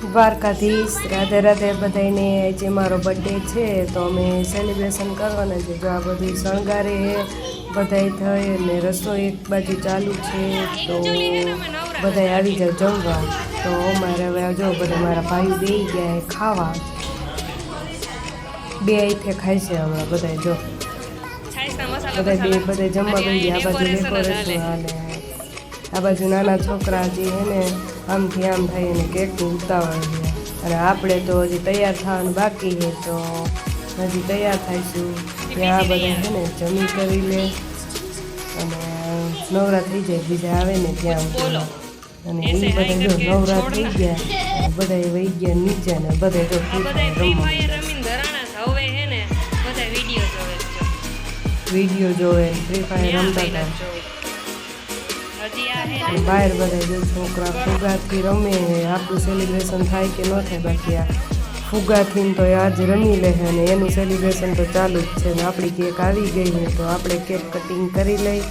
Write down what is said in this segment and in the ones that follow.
દ્વારકાધીશ, રાધે રાધે બધાને જે મારો બર્થડે છે, તો અમે સેલિબ્રેશન કરવાના છે. જો આ બધું શણગારે, બધાય થઈ અને રસોઈ એક બાજુ ચાલુ છે, તો બધાય આવી જાવ જમવા. તો અમારે હવે જો બધા મારા ભાઈ બે ગયા ખાવા. બે અહીંથી ખાય છે હમણાં બધાય, જો. બધા બે બધા જમવા ગઈ, આ બાજુ આ બાજુ નાના છોકરા જે હે ને આમથી આમ થઈ અને કેકનું ઉતાવળ છે. અને આપણે તો હજી તૈયાર થવાનું બાકી છે તો હજી તૈયાર થઈશું ત્યાં આ બધા છે ને જમી કરી લે. અને નવરા થઈ જાય બીજા આવે ને ત્યાં. અને એ બધા જો નવરા થઈ ગયા બધા વહી ગયા નીચે ને બધા જો વીડિયો જોવે ફ્રી ફાયર રમતા હતા. બહાર બધા જે છોકરા ફુગાથી રમે, આપણું સેલિબ્રેશન થાય કે ન થાય બાકી આ ફુગાથી તો આજ રમી લે અને એનું સેલિબ્રેશન તો ચાલુ જ છે ને આપણી કેક આવી ગઈ હોય તો આપણે કેક કટિંગ કરી લઈ.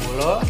બોલો.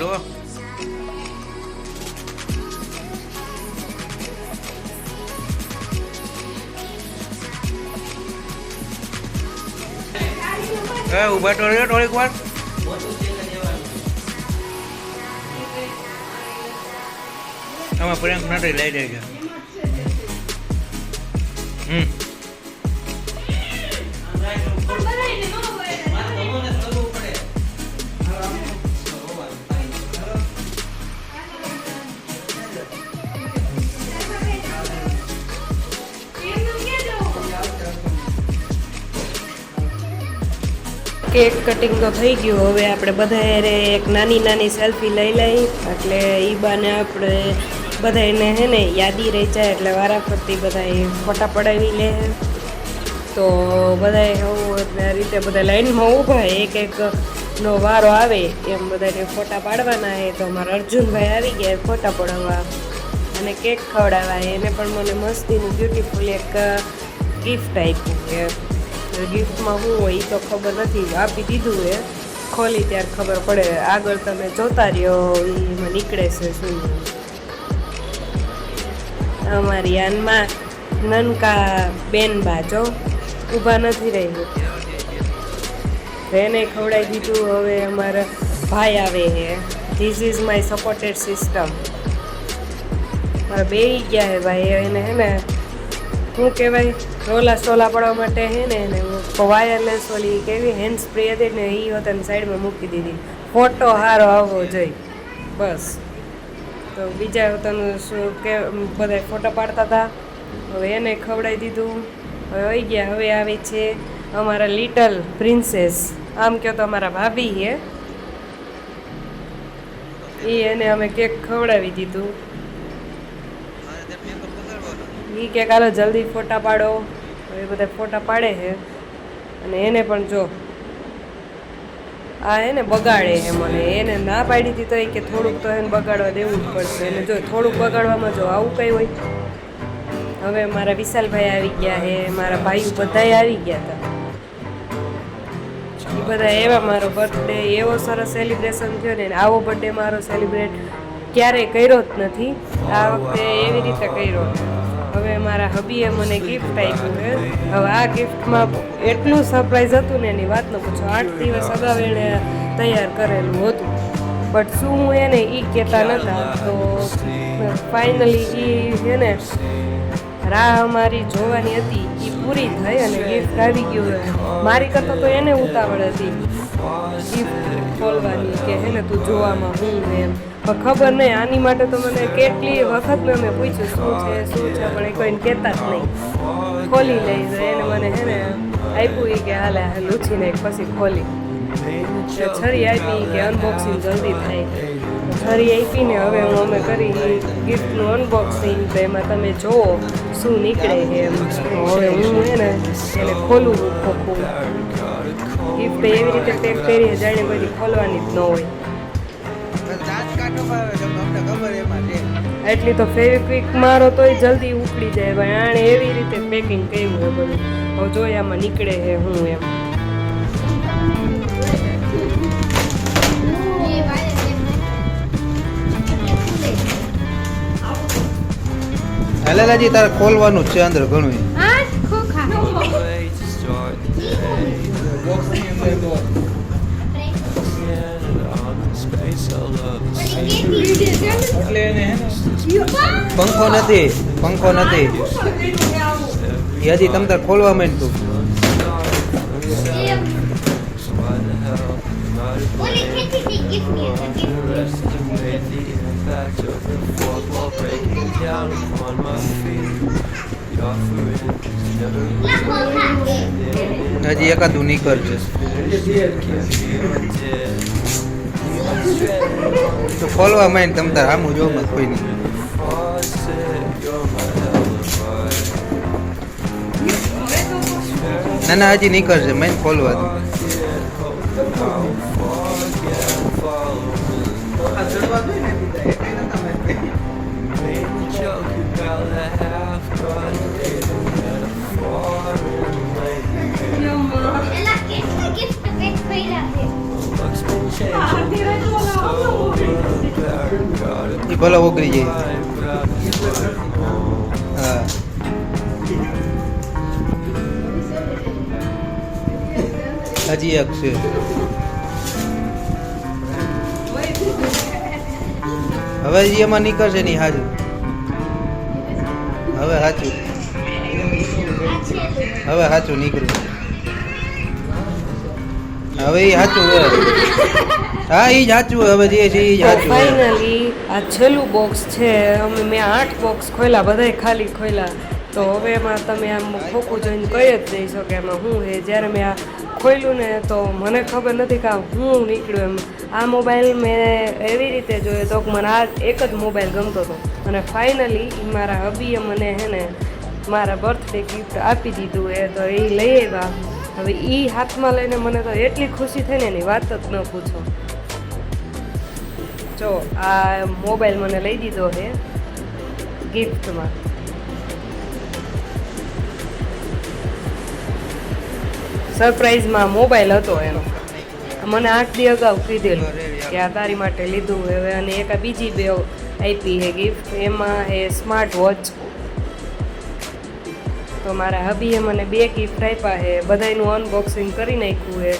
હોટલ આમ જો એ ઊભા તો રહ્યો થોડીક વાર આમાં પ્રેમ નથી લઈ જાય હમ કેક કટિંગ તો થઈ ગયું. હવે આપણે બધા હારે એક નાની નાની સેલ્ફી લઈ લઈ. એટલે એ બાને આપણે બધાને હે ને યાદી રહી જાય એટલે વારાફરતી બધા ફોટા પડાવી લે. તો હવે આ રીતે બધા લાઈનમાં ઊભા. એક એક નો વારો આવે એમ બધાને ફોટા પાડવાના હે. તો અમારા અર્જુનભાઈ આવી ગયા ફોટા પડાવવા અને કેક ખવડાવવા. એને પણ મને મસ્તીનું બ્યુટીફુલ એક ગિફ્ટ આપ્યું ગિફ્ટમાં શું હોય એ તો ખબર નથી આપી દીધું એ ખોલી ત્યારે ખબર પડે. આગળ તમે જોતા રહ્યો એમાં નીકળે છે શું. અમારી આનમાં નનકા બેન બાજો ઊભા નથી રહ્યું એને ખવડાવી દીધું, હવે અમારા ભાઈ આવે છે this is my supported system મારા બે ગયા હે ભાઈ, એને હે ને શું કહેવાય? રોલા સોલા પડવા માટે હે ને એને વાયરલેસ ઓલી કેવી હેન્ડ સ્પ્રે હતી ને એ હોતાને સાઈડમાં મૂકી દીધી. ફોટો સારો આવવો જોઈએ. બસ. તો બીજા તને શું કે બધા ફોટો પાડતા હતા. હવે એને ખવડાવી દીધું. હવે વહી ગયા, હવે આવે છે અમારા લિટલ પ્રિન્સેસ આમ કહો તો અમારા ભાભી હે. એ એને અમે કેક ખવડાવી દીધું. એ કે કાલો જલ્દી ફોટા પાડો. એ બધા ફોટા પાડે છે. અને એને પણ જો, આ એને બગાડે છે મને. એને ના પાડી હતી તો એ કે થોડુંક તો એને બગાડવા દેવું જ પડશે. એને જો થોડુંક બગાડવામાં જો આવું કંઈ હોય, હવે મારા વિશાલભાઈ આવી ગયા છે, મારા ભાઈઓ બધાએ આવી ગયા હતા. એ બધા એવા મારો બર્થડે એવો સરસ સેલિબ્રેશન થયો ને, આવો બર્થડે મારો સેલિબ્રેટ ક્યારેય કર્યો જ નથી. આ વખતે એવી રીતે કર્યો. હવે મારા હબીએ મને ગિફ્ટ આપ્યું છે. હવે આ ગિફ્ટમાં એટલું સરપ્રાઈઝ હતું ને એની વાત ન પૂછો. આઠ દિવસ અગાઉ એણે તૈયાર કરેલું હતું. બટ શું હું એને એ કહેતા નહોતા તો ફાઇનલી એ છે રાહ અમારી જોવાની હતી. એ પૂરી થઈ અને ગિફ્ટ આવી ગયું મારી કરતાં તો એને ઉતાવળ હતી. ગિફ્ટ ખોલવાની કે હે ને તું જોવામાં હું એમ. ખબર નહીં. આની માટે તો મને કેટલી વખત મેં મેં પૂછ્યું શું છે શું છે, પણ એ કોઈને કહેતા જ નહીં. ખોલી લઈ એને મને છે ને આપ્યું એ કે હાલ લૂછી નાખ પછી ખોલી. છરી આપી કે અનબોક્સિંગ જલ્દી થાય. છરી આપીને હવે હું અમે કરી ગિફ્ટનું અનબોક્સિંગ તો એમાં તમે જુઓ શું નીકળે છે એમ. હવે હું છે ને એને ખોલું ખોખું ગિફ્ટ એવી રીતે પેક કરીએ જાણે બધી ખોલવાની જ ન હોય. એટલી તો ફેવિક્વિક મારો તોય જલ્દી ઉપડી જાય ભાઈ. આણે એવી રીતે પેકિંગ કર્યું હોય બધું. હવે જોઈએ આમાં નીકળે છે હું એમ. હલાલાજી તારે ખોલવાનું જ છે અંદર ઘણું એટલે એને પંખો નથી પંખો નથી. એ હજી તમ તાર ખોલવા માંડતું. હજી એકાદું નીકળશે તો ફોલવા માંડ તમ તાર આમ જો મત કોઈ નહીં ના ના, હજી નીકળશે, મેં ફોલવા દે ભલે ઓગળી જાય. હા. હજી એક છે. હવે એમાં નીકળશે નહીં, હાજુ. હવે સાચું હવે સાચું નીકળ્યું. હવે એ સાચું હે. હા એ જ સાચું હવે જે છે એ સાચું હે. ફાઇનલી આ છેલ્લું બોક્સ છે. અમે મેં આઠ બોક્સ ખોલ્યા બધાય ખાલી ખોલ્યા તો હવે એમાં તમે આમ ખોખું જોઈને કહી જ નહીં શકો એમાં શું છે. જ્યારે મેં આ ખોલ્યું ને તો મને ખબર નથી કે આ હું નીકળ્યું એમ. આ મોબાઈલ મેં એવી રીતે જોયો તો મને આ એક જ મોબાઈલ ગમતો હતો. અને ફાઇનલી મારા હબીએ મને હે ને મારા બર્થડે ગિફ્ટ આપી દીધું એ. તો એ લઈ આવ્યા. હવે એ હાથમાં લઈને મને તો એટલી ખુશી થઈ ને એની વાત જ ન પૂછો. જો આ મોબાઈલ મને લઈ દીધો છે ગિફ્ટમાં. સરપ્રાઈઝમાં મોબાઈલ હતો એનો. મને આઠ દી અગાઉ કીધેલું કે આ તારી માટે લીધું હવે અને એક આ બીજી બે આપી છે ગિફ્ટ. એમાં એ સ્માર્ટ વોચ તો મારા હબીએ મને બે ગિફ્ટ આપ્યા છે. બધાનું અનબોક્સિંગ કરી નાખ્યું છે.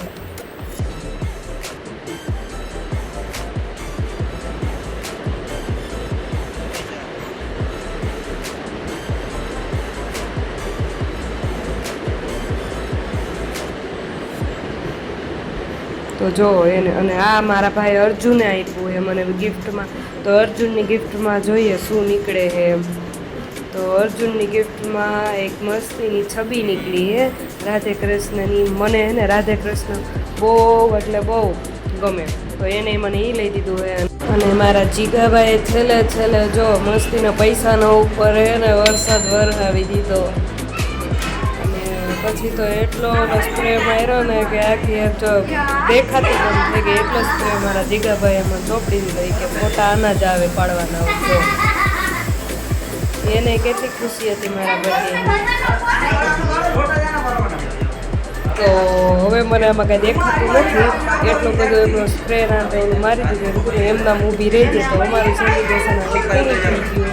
તો જો, એને અને આ મારા ભાઈ અર્જુને આપ્યું એ મને ગિફ્ટમાં તો અર્જુનની ગિફ્ટમાં જોઈએ શું નીકળે છે એમ. તો અર્જુનની ગિફ્ટમાં એક મસ્તીની છબી નીકળી હે રાધે કૃષ્ણની મને હે ને રાધે કૃષ્ણ બહુ, એટલે બહુ ગમે. તો એને મને એ લઈ દીધું છે અને મારા જીગાભાઈ છેલ્લે છેલ્લે જો મસ્તીના પૈસાનો ઉપર હે ને વરસાદ વરસાવી દીધો. અને પછી તો એટલો સ્પ્રે માર્યો ને કે આખી એમ જો દેખાતી પણ થઈ ગઈ. એટલો સ્પ્રે મારા જીગાભાઈ એમાં ચોપડી દીધો કે મોટા અનાજ આવે પાડવાના હોય એને કેટલી ખુશી હતી મારા બર્થડે તો હવે મને આમાં કાંઈ દેખાતું નથી. એટલો બધો એમનો સ્પ્રે ના મારી દીધો. એમના ઊભી રહી જાય તો અમારું સેલિબ્રેશન પૂરું